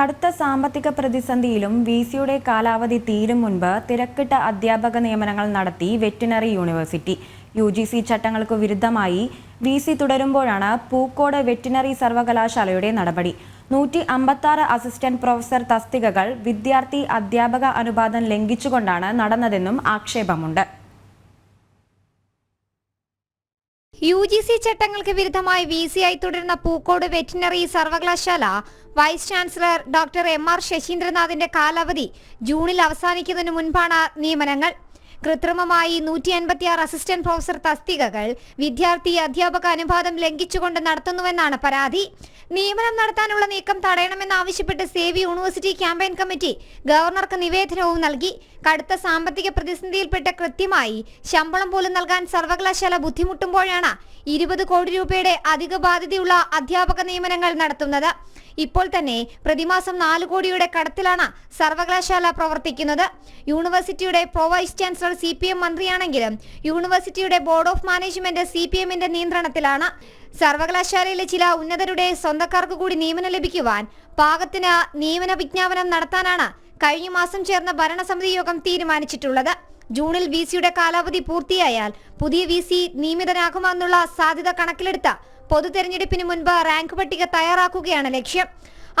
കടുത്ത സാമ്പത്തിക പ്രതിസന്ധിയിലും വി സിയുടെ കാലാവധി തീരും മുൻപ് തിരക്കിട്ട അധ്യാപക നിയമനങ്ങൾ നടത്തി veterinary university. U G C ചട്ടങ്ങൾക്ക് വിരുദ്ധമായി വി സി തുടരുമ്പോഴാണ് പൂക്കോട് വെറ്റിനറി സർവകലാശാലയുടെ നടപടി. നൂറ്റി അമ്പത്താറ് അസിസ്റ്റന്റ് പ്രൊഫസർ തസ്തികകൾ വിദ്യാർത്ഥി അധ്യാപക അനുപാതം ലംഘിച്ചുകൊണ്ടാണ് നടന്നതെന്നും ആക്ഷേപമുണ്ട്. യു ജി സി ചട്ടങ്ങൾക്ക് വിരുദ്ധമായി വി സി ആയി തുടരുന്ന പൂക്കോട് വെറ്റിനറി സർവകലാശാല vice chancellor doctor M R ശശീന്ദ്രനാഥിന്റെ കാലാവധി ജൂണിൽ അവസാനിക്കുന്നതിന് മുൻപാണ് നിയമനങ്ങൾ. കൃത്രിമമായി നൂറ്റി അൻപത്തിയാറ് അസിസ്റ്റന്റ് പ്രൊഫസർ തസ്തികകൾ വിദ്യാർത്ഥി അധ്യാപക അനുപാതം ലംഘിച്ചുകൊണ്ട് നടത്തുന്നുവെന്നാണ് പരാതി. നിയമനം നടത്താനുള്ള നീക്കം തടയണമെന്നാവശ്യപ്പെട്ട് സേവി യൂണിവേഴ്സിറ്റി ക്യാമ്പയിൻ കമ്മിറ്റി ഗവർണർക്ക് നിവേദനവും നൽകി. കടുത്ത സാമ്പത്തിക പ്രതിസന്ധിയിൽപ്പെട്ട് കൃത്യമായി ശമ്പളം പോലും നൽകാൻ സർവകലാശാല ബുദ്ധിമുട്ടുമ്പോഴാണ് ഇരുപത് കോടി രൂപയുടെ അധിക ബാധ്യതയുള്ള അധ്യാപക നിയമനങ്ങൾ നടത്തുന്നത്. ഇപ്പോൾ തന്നെ പ്രതിമാസം നാല് കോടിയുടെ കടത്തിലാണ് സർവകലാശാല പ്രവർത്തിക്കുന്നത്. യൂണിവേഴ്സിറ്റിയുടെ pro vice chancellor C P M മന്ത്രിയാണെങ്കിലും യൂണിവേഴ്സിറ്റിയുടെ board of management C P എമ്മിന്റെ നിയന്ത്രണത്തിലാണ്. സർവകലാശാലയിലെ ചില ഉന്നതരുടെ സ്വന്തക്കാർക്ക് കൂടി നിയമനം ലഭിക്കുവാൻ പാകത്തിന് നിയമന വിജ്ഞാപനം നടത്താനാണ് കഴിഞ്ഞ മാസം ചേർന്ന ഭരണസമിതി യോഗം തീരുമാനിച്ചിട്ടുള്ളത്. ജൂണിൽ വി സിയുടെ കാലാവധി പൂർത്തിയായാൽ പുതിയ വി സി നിയമിതനാകുമെന്നുള്ള സാധ്യത കണക്കിലെടുത്ത പൊതു തെരഞ്ഞെടുപ്പിന് മുൻപ് റാങ്ക് പട്ടിക തയ്യാറാക്കുകയാണ് ലക്ഷ്യം.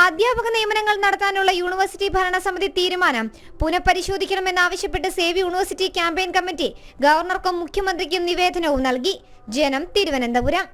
അധ്യാപക നിയമനങ്ങൾ നടത്താനുള്ള യൂണിവേഴ്സിറ്റി ഭരണസമിതി തീരുമാനം പുനഃപരിശോധിക്കണമെന്നാവശ്യപ്പെട്ട് സേവി യൂണിവേഴ്സിറ്റി ക്യാമ്പയിൻ കമ്മിറ്റി ഗവർണർക്കും മുഖ്യമന്ത്രിക്കും നിവേദനവും നൽകി. ജനം തിരുവനന്തപുരം.